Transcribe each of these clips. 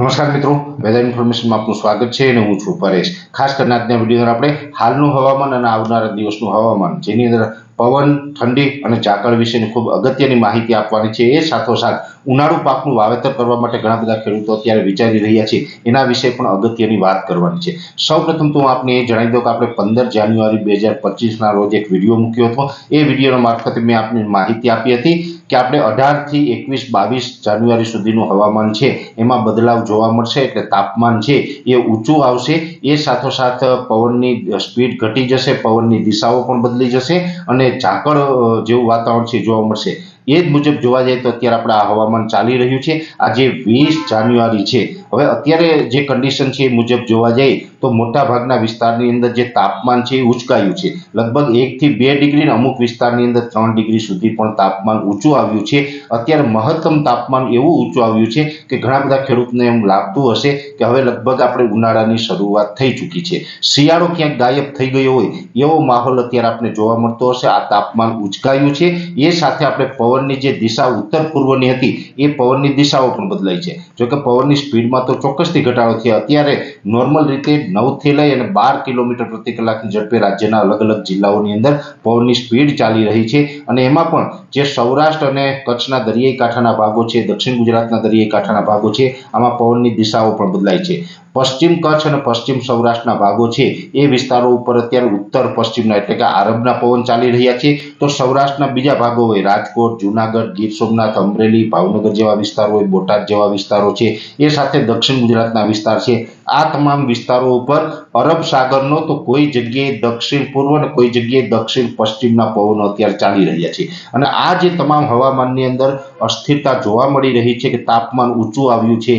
નમસ્કાર મિત્રો વેધર ઇન્ફોર્મેશનમાં આપનું સ્વાગત છે અને હું છું પરેશ. ખાસ કરીને આજના વીડિયો આપણે હાલનું હવામાન અને આવનારા દિવસનું હવામાન, જેની અંદર પવન, ઠંડી અને ઝાકળ વિશેની ખૂબ અગત્યની માહિતી આપવાની છે. એ સાથોસાથ ઉનાળુ પાકનું વાવેતર કરવા માટે ઘણા બધા ખેડૂતો અત્યારે વિચારી રહ્યા છે. એના વિશે પણ અગત્યની વાત કરવાની છે. સૌપ્રથમ તો હું આપને એ જણાવી દઉં કે આપણે પંદર જાન્યુઆરી બે હજાર પચીસના રોજ એક વીડિયો મૂક્યો હતો. એ વિડીયોના મારફતે મેં આપને માહિતી આપી હતી કે આપણે અઢારથી એકવીસ બાવીસ જાન્યુઆરી સુધીનું હવામાન છે, એમાં બદલાવ જોવા મળશે એટલે તાપમાન છે એ ઊંચું આવશે. એ સાથોસાથ પવનની સ્પીડ ઘટી જશે, પવનની દિશાઓ પણ બદલી જશે અને ઝાકળ જેવું વાતાવરણ છે જોવા મળશે. એ જ મુજબ જોવા જઈએ તો અત્યારે આપણે આ હવામાન ચાલી રહ્યું છે. આજે વીસ જાન્યુઆરી છે. હવે અત્યારે જે કન્ડિશન છે એ મુજબ જોવા જઈએ તો મોટાભાગના વિસ્તારની અંદર જે તાપમાન છે એ ઉચકાયું છે. લગભગ એકથી બે ડિગ્રી અમુક વિસ્તારની અંદર ત્રણ ડિગ્રી સુધી પણ તાપમાન ઊંચું આવ્યું છે. અત્યારે મહત્તમ તાપમાન એવું ઊંચું આવ્યું છે કે ઘણા બધા ખેડૂતને એમ લાગતું હશે કે હવે લગભગ આપણે ઉનાળાની શરૂઆત થઈ ચૂકી છે. શિયાળો ક્યાંક ગાયબ થઈ ગયો હોય એવો માહોલ અત્યારે આપણે જોવા મળતો હશે. આ તાપમાન ઉચકાયું છે. એ સાથે આપણે પવનની જે દિશા ઉત્તર પૂર્વની હતી એ પવનની દિશાઓ પણ બદલાઈ છે. જોકે પવનની સ્પીડમાં તો ચોક્કસથી ઘટાડો થયો. અત્યારે નોર્મલ રીતે નવથી લઈ અને બાર કિલોમીટર પ્રતિ કલાકની ઝડપે રાજ્યના અલગ અલગ જિલ્લાઓની અંદર પવનની સ્પીડ ચાલી રહી છે. અને એમાં પણ જે સૌરાષ્ટ્ર અને કચ્છના દરિયાઈ કાંઠાના ભાગો છે, દક્ષિણ ગુજરાતના દરિયાઈ કાંઠાના ભાગો છે, આમાં પવનની દિશાઓ પણ બદલાય છે. પશ્ચિમ કચ્છ અને પશ્ચિમ સૌરાષ્ટ્રના ભાગો છે, એ વિસ્તારો ઉપર અત્યારે ઉત્તર પશ્ચિમના એટલે કે આરબના પવન ચાલી રહ્યા છે. તો સૌરાષ્ટ્રના બીજા ભાગો હોય, રાજકોટ, જુનાગઢ, ગીર સોમનાથ, અમરેલી, ભાવનગર જેવા વિસ્તારો હોય, બોટાદ જેવા વિસ્તારો છે. એ સાથે દક્ષિણ ગુજરાતના વિસ્તાર છે. આ તમામ વિસ્તારો ઉપર અરબ સાગરનો તો કોઈ જગ્યાએ દક્ષિણ પૂર્વ અને કોઈ જગ્યાએ દક્ષિણ પશ્ચિમના પવનો અત્યારે ચાલી રહ્યા છે. અને આ જે તમામ હવામાનની અંદર અસ્થિરતા જોવા મળી રહી છે કે તાપમાન ઊંચું આવ્યું છે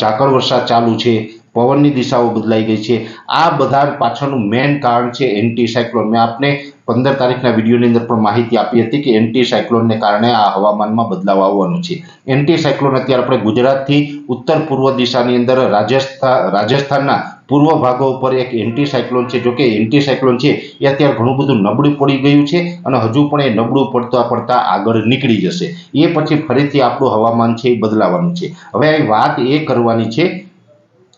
ઝાકળ વરસાદ ચાલુ છે, પવનની દિશાઓ બદલાઈ ગઈ છે. આ બધા પાછળનું મેઇન કારણ છે એન્ટી સાયક્લોન મેં આપને પંદર તારીખના વિડીયોની અંદર પણ માહિતી આપી હતી કે એન્ટી સાયક્લોનને કારણે આ હવામાનમાં બદલાવ આવવાનો છે. એન્ટી સાયક્લોન અત્યારે આપણે ગુજરાતથી ઉત્તર પૂર્વ દિશાની અંદર રાજસ્થાન રાજસ્થાનના પૂર્વ ભાગો ઉપર એક એન્ટી સાયક્લોન છે. જોકે એન્ટી સાયક્લોન છે એ અત્યારે ઘણું બધું નબળું પડી ગયું છે અને હજુ પણ એ નબળું પડતા પડતા આગળ નીકળી જશે. એ પછી ફરીથી આપણું હવામાન છે એ બદલાવાનું છે. હવે વાત એ કરવાની છે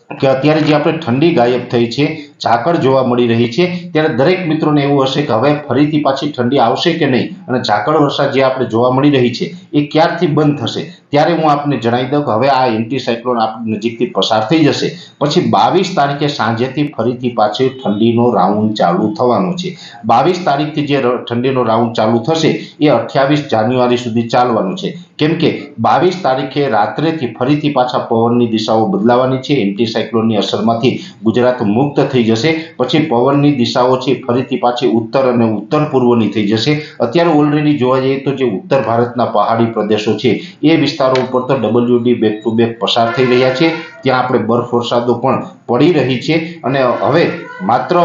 કે અત્યારે જે આપણે ઠંડી ગાયબ થઈ છે ઝાકળ જોવા મળી રહી છે. ત્યારે દરેક મિત્રોને એવું હશે કે હવે ફરીથી પાછી ઠંડી આવશે કે નહીં? અને ઝાકળ વરસાદ જે આપણે જોવા મળી રહી છે, એ ક્યારથી બંધ થશે? ત્યારે હું આપને જણાવી દઉં કે હવે આ એન્ટીસાયક્લોન આપણી નજીકથી પસાર થઈ જશે. પછી બાવીસ તારીખે સાંજેથી ફરીથી પાછી ઠંડીનો રાઉન્ડ ચાલુ થવાનો છે. બાવીસ તારીખથી જે ઠંડીનો રાઉન્ડ ચાલુ થશે, એ અઠ્યાવીસ જાન્યુઆરી સુધી ચાલવાનું છે. કેમ કે બાવીસ તારીખે રાત્રેથી ફરીથી પાછા પવનની દિશાઓ બદલાવાની છે. એન્ટી સાયક્લોનની અસરમાંથી ગુજરાત મુક્ત થઈ જશે. પછી પવનની દિશાઓ છે ફરીથી પાછી ઉત્તર અને ઉત્તર પૂર્વની થઈ જશે. અત્યારે ઓલરેડી જોવા જઈએ તો જે ઉત્તર ભારતના પહાડી પ્રદેશો છે, એ વિસ્તારો ઉપર તો ડબલ્યુડી બેક ટુ બેક પસાર થઈ રહ્યા છે. ત્યાં આપણે બરફ વરસાદો પણ પડી રહી છે. અને હવે માત્ર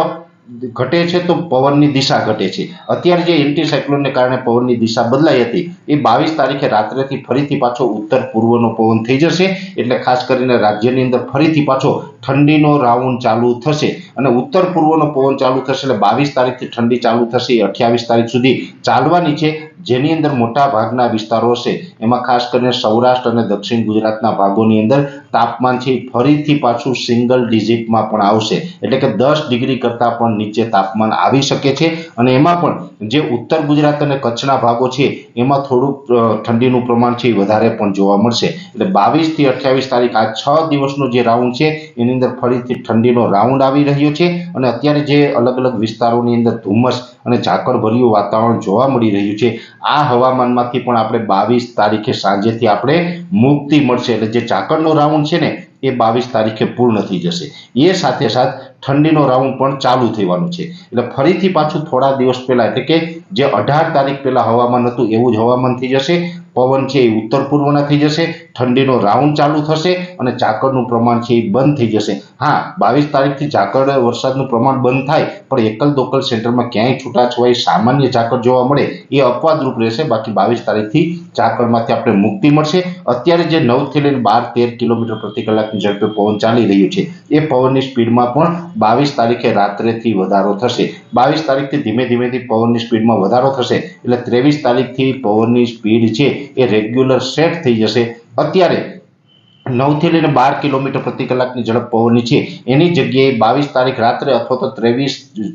ઘટે છે તો પવનની દિશા ઘટે છે. અત્યારે જે એન્ટી સાયક્લોનને કારણે પવનની દિશા બદલાઈ હતી, એ બાવીસ તારીખે રાત્રેથી ફરીથી પાછો ઉત્તર પૂર્વનો પવન થઈ જશે. એટલે ખાસ કરીને રાજ્યની અંદર ફરીથી પાછો ઠંડીનો રાઉન્ડ ચાલુ થશે અને ઉત્તર પૂર્વનો પવન ચાલુ થશે એટલે બાવીસ તારીખથી ઠંડી ચાલુ થશે. એ અઠ્યાવીસ તારીખ સુધી ચાલવાની છે. જેની અંદર મોટા ભાગના વિસ્તારો હશે એમાં ખાસ કરીને સૌરાષ્ટ્ર અને દક્ષિણ ગુજરાતના ભાગોની અંદર તાપમાન છે ફરીથી પાછું સિંગલ ડિજિટમાં પણ આવશે. એટલે કે દસ ડિગ્રી કરતાં પણ નીચે તાપમાન આવી શકે છે અને એમાં પણ જે ઉત્તર ગુજરાત અને કચ્છના ભાગો છે, એમાં થોડુંક ઠંડીનું પ્રમાણ છે એ વધારે પણ જોવા મળશે. એટલે બાવીસથી અઠ્યાવીસ તારીખ આ છ દિવસનો જે રાઉન્ડ છે, એની અંદર ફરીથી ઠંડીનો રાઉન્ડ આવી રહ્યો છે અને અત્યારે જે અલગ અલગ વિસ્તારોની અંદર ધુમ્મસ અને ઝાકળભર્યું વાતાવરણ જોવા મળી રહ્યું છે, આ હવામાનમાંથી પણ આપણે બાવીસ તારીખે સાંજેથી આપણે મુક્તિ મળશે. એટલે જે ઝાકળનો રાઉન્ડ છે ને એ બાવીસ તારીખે પૂર્ણ થઈ જશે. એ સાથે સાથ ઠંડીનો રાઉન્ડ પણ ચાલુ થવાનું છે. એટલે ફરીથી પાછું થોડા દિવસ પહેલાં, એટલે કે જે અઢાર તારીખ પહેલાં હવામાન હતું, એવું જ હવામાન થઈ જશે. પવન છે એ ઉત્તર પૂર્વના થઈ જશે. ઠંડીનો રાઉન્ડ ચાલુ થશે અને ઝાકળનું પ્રમાણ છે એ બંધ થઈ જશે. હા, બાવીસ તારીખથી ઝાકળ વરસાદનું પ્રમાણ બંધ થાય, પણ એકલ દોકલ સેન્ટરમાં ક્યાંય છૂટાછવાય સામાન્ય ઝાકળ જોવા મળે એ અપવાદરૂપ રહેશે. બાકી બાવીસ તારીખથી ઝાકળમાંથી આપણે મુક્તિ મળશે. અત્યારે જે નવથી લઈને બાર, તેર કિલોમીટર પ્રતિ કલાકની ઝડપે પવન ચાલી રહ્યું છે, એ પવનની સ્પીડમાં પણ બાવીસ તારીખે રાત્રેથી વધારો થશે. બાવીસ તારીખથી ધીમે ધીમેથી પવનની સ્પીડમાં વધારો થશે. એટલે ત્રેવીસ તારીખથી પવનની સ્પીડ છે એ રેગ્યુલર સેટ થઈ જશે. અત્યારે નવથી લઈને બાર કિલોમીટર પ્રતિ કલાકની ઝડપ પવનની છે. એની જગ્યાએ બાવીસ તારીખ રાત્રે અથવા તો ત્રેવીસ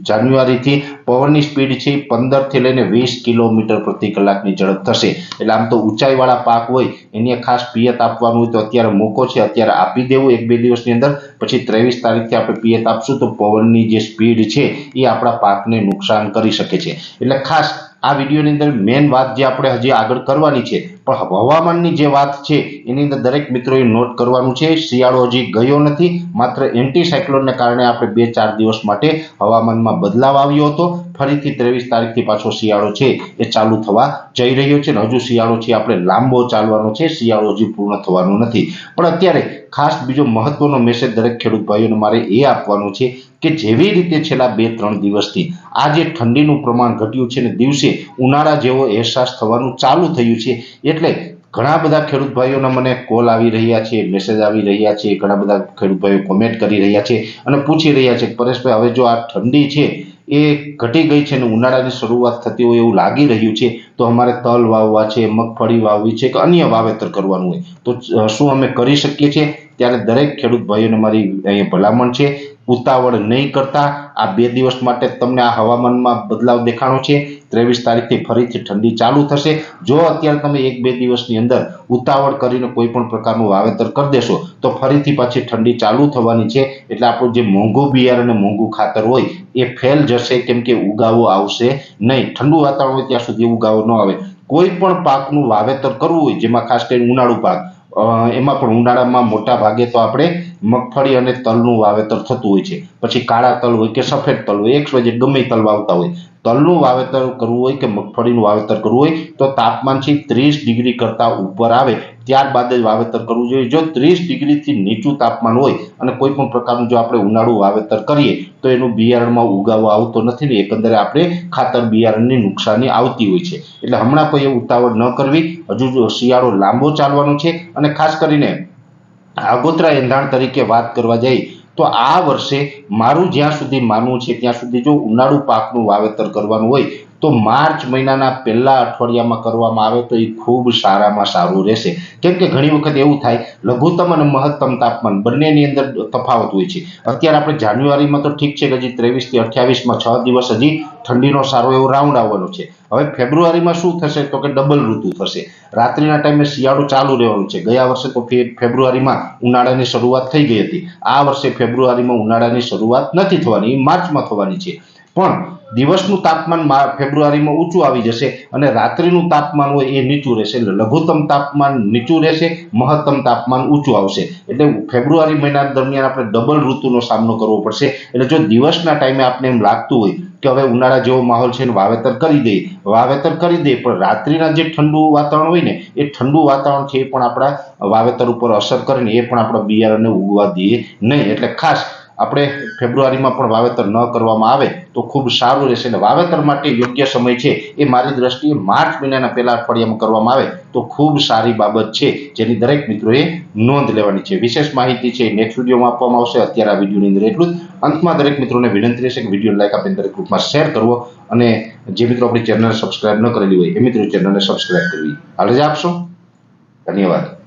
જાન્યુઆરીથી પવનની સ્પીડ છે પંદરથી લઈને વીસ કિલોમીટર પ્રતિ કલાકની ઝડપ થશે. એટલે આમ તો ઊંચાઈવાળા પાક હોય, એની ખાસ પિયત આપવાનું હોય તો અત્યારે મોકો છે, અત્યારે આપી દેવું એક બે દિવસની અંદર. પછી ત્રેવીસ તારીખથી આપણે પિયત આપશું તો પવનની જે સ્પીડ છે એ આપણા પાકને નુકસાન કરી શકે છે. એટલે ખાસ આ વિડીયોની અંદર મેન વાત જે આપણે હજી આગળ કરવાની છે પણ હવામાનની જે વાત છે, એની અંદર દરેક મિત્રોએ નોટ કરવાનું છે, શિયાળો હજી ગયો નથી, માત્ર એન્ટીસાયક્લોનને કારણે આપણે બે ચાર દિવસ માટે હવામાનમાં બદલાવ આવ્યો હતો. ફરીથી ત્રેવીસ તારીખથી પાછો શિયાળો છે, એ ચાલુ થવા જઈ રહ્યો છે અને હજુ શિયાળો છે, આપણે લાંબો ચાલવાનો છે, શિયાળો હજી પૂર્ણ થવાનો નથી. પણ અત્યારે ખાસ બીજો મહત્વનો મેસેજ દરેક ખેડૂત ભાઈઓને મારે એ આપવાનો છે કે જેવી રીતે છેલ્લા બે ત્રણ દિવસથી આ જે ઠંડીનું પ્રમાણ ઘટ્યું છે ને દિવસે ઉનાળા જેવો અહેસાસ થવાનું ચાલુ થયું છે એટલે ઘણા બધા ખેડૂત ભાઈઓના મને કોલ આવી રહ્યા છે મેસેજ આવી રહ્યા છે, ઘણા બધા ખેડૂત ભાઈઓ કોમેન્ટ કરી રહ્યા છે અને પૂછી રહ્યા છે પરેશભાઈ, હવે જો આ ઠંડી છે, એ ઘટી ગઈ છે અને ઉનાળાની શરૂઆત થતી હોય એવું લાગી રહ્યું છે, તો અમારે તલ વાવવા છે, મગફળી વાવવી છે કે અન્ય વાવેતર કરવાનું હોય? તો શું અમે કરી શકીએ છીએ? ત્યારે દરેક ખેડૂત ભાઈઓને મારી અહીંયા ભલામણ છે, ઉતાવળ નહીં કરતા, આ બે દિવસ માટે તમને આ હવામાનમાં બદલાવ દેખાણો છે. ત્રેવીસ તારીખથી ફરીથી ઠંડી ચાલુ થશે. જો અત્યારે તમે એક બે દિવસની અંદર ઉતાવળ કરીને કોઈ પણ પ્રકારનું વાવેતર કરી દેશો, તો ફરીથી પાછી ઠંડી ચાલુ થવાની છે. એટલે આપણું જે મોંઘું બિયારણ અને મોંઘું ખાતર હોય, એ ફેલ જશે કેમ કે ઉગાવો આવશે નહીં. ઠંડુ વાતાવરણ ત્યાં સુધી ઉગાવો ન આવે. કોઈ પણ પાકનું વાવેતર કરવું હોય, જેમાં ખાસ કરીને ઉનાળુ પાક એમાં પણ ઉનાળામાં મોટા ભાગે તો આપણે મગફળી અને તલનું વાવેતર થતું હોય છે. પછી કાળા તલ હોય કે સફેદ તલ હોય એક વજે ગમે તલ વાવતા હોય. તલનું વાવેતર કરવું હોય કે મગફળીનું વાવેતર કરવું હોય, તો તાપમાન છે ત્રીસ ડિગ્રી કરતાં ઉપર આવે. ત્યારબાદ જ વાવેતર કરવું જોઈએ. જો ત્રીસ ડિગ્રીથી નીચું તાપમાન હોય અને કોઈ પણ પ્રકારનું જો આપણે ઉનાળુ વાવેતર કરીએ, તો એનું બિયારણમાં ઉગાવો આવતો નથી ને એકંદરે આપણે ખાતર બિયારણની નુકસાની આવતી હોય છે. એટલે હમણાં કોઈ ઉતાવળ ન કરવી. હજુ જો શિયાળો લાંબો ચાલવાનો છે અને ખાસ કરીને આગોતરા એંધાણ તરીકે વાત કરવા જઈએ તો આ વર્ષે મારું જ્યાં સુધી માનવું છે, ત્યાં સુધી જો ઉનાળુ પાકનું વાવેતર કરવાનું હોય તો માર્ચ મહિનાના પહેલા અઠવાડિયામાં કરવામાં આવે તો એ ખૂબ સારામાં સારું રહેશે. કેમ કે ઘણી વખત એવું થાય, લઘુત્તમ અને મહત્તમ તાપમાન બંનેની અંદર તફાવત હોય છે. અત્યારે આપણે જાન્યુઆરીમાં તો ઠીક છે કે હજી ત્રેવીસથી અઠ્યાવીસમાં છ દિવસ હજી ઠંડીનો સારો એવો રાઉન્ડ આવવાનો છે. હવે ફેબ્રુઆરીમાં શું થશે તો કે ડબલ ઋતુ થશે. રાત્રિના ટાઈમે શિયાળો ચાલુ રહેવાનું છે. ગયા વર્ષે તો ફેબ્રુઆરીમાં ઉનાળાની શરૂઆત થઈ ગઈ હતી. આ વર્ષે ફેબ્રુઆરીમાં ઉનાળાની શરૂઆત નથી થવાની, એ માર્ચમાં થવાની છે. પણ દિવસનું તાપમાન ફેબ્રુઆરીમાં ઊંચું આવી જશે અને રાત્રિનું તાપમાન હોય એ નીચું રહેશે. એટલે લઘુત્તમ તાપમાન નીચું રહેશે, મહત્તમ તાપમાન ઊંચું આવશે. એટલે ફેબ્રુઆરી મહિના દરમિયાન આપણે ડબલ ઋતુનો સામનો કરવો પડશે. એટલે જો દિવસના ટાઈમે આપણે એમ લાગતું હોય કે હવે ઉનાળા જેવો માહોલ છે વાવેતર કરી દઈએ, વાવેતર કરી દઈએ, પણ રાત્રિના જે ઠંડુ વાતાવરણ હોય ને, એ ઠંડુ વાતાવરણ છે એ પણ આપણા વાવેતર ઉપર અસર કરે ને એ પણ આપણા બિયારણને ઉગવા દઈએ નહીં. એટલે ખાસ આપણે ફેબ્રુઆરીમાં પણ વાવેતર ન કરવામાં આવે તો ખૂબ સારું રહેશે અને વાવેતર માટે યોગ્ય સમય છે એ મારી દ્રષ્ટિએ માર્ચ મહિનાના પહેલા અઠવાડિયામાં કરવામાં આવે તો ખૂબ સારી બાબત છે, જેની દરેક મિત્રોએ નોંધ લેવાની છે. વિશેષ માહિતી છે નેક્સ્ટ વિડીયોમાં આપવામાં આવશે. અત્યારે આ વિડીયોની અંદર એટલું જ. અંતમાં દરેક મિત્રોને વિનંતી રહેશે કે વીડિયો લાઈક આપીને દરેક ગ્રુપમાં શેર કરવો અને જે મિત્રો આપણી ચેનલ સબસ્ક્રાઇબ ન કરેલી હોય એ મિત્રો ચેનલને સબસ્ક્રાઇબ કરવી. હાલ જ આપશો. ધન્યવાદ.